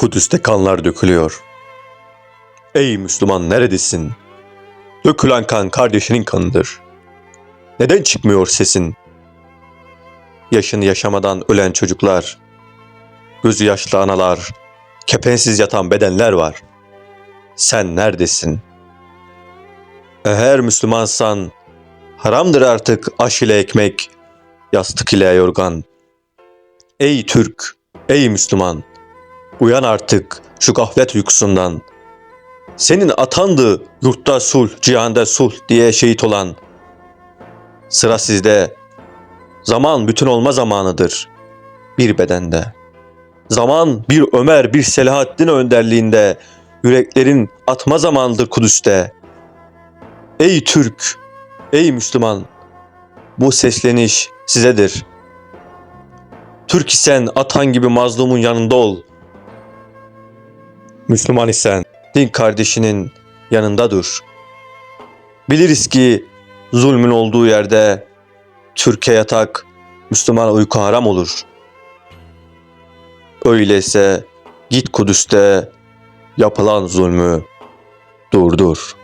Kudüs'te kanlar dökülüyor. Ey Müslüman neredesin? Dökülen kan kardeşinin kanıdır. Neden çıkmıyor sesin? Yaşını yaşamadan ölen çocuklar, gözü yaşlı analar, kepensiz yatan bedenler var. Sen neredesin? Eğer Müslümansan, haramdır artık aş ile ekmek, yastık ile yorgan. Ey Türk, ey Müslüman, uyan artık şu gaflet uykusundan. Senin atandı yurtta sulh, cihanda sulh diye şehit olan. Sıra sizde. Zaman bütün olma zamanıdır. Bir bedende. Zaman bir Ömer, bir Selahaddin önderliğinde. Yüreklerin atma zamanıdır Kudüs'te. Ey Türk, ey Müslüman, bu sesleniş sizedir. Türk isen atan gibi mazlumun yanında ol. Müslüman isen din kardeşinin yanında dur. Biliriz ki zulmün olduğu yerde Türkiye yatak, Müslüman uyku haram olur. Öyleyse git Kudüs'te yapılan zulmü durdur.''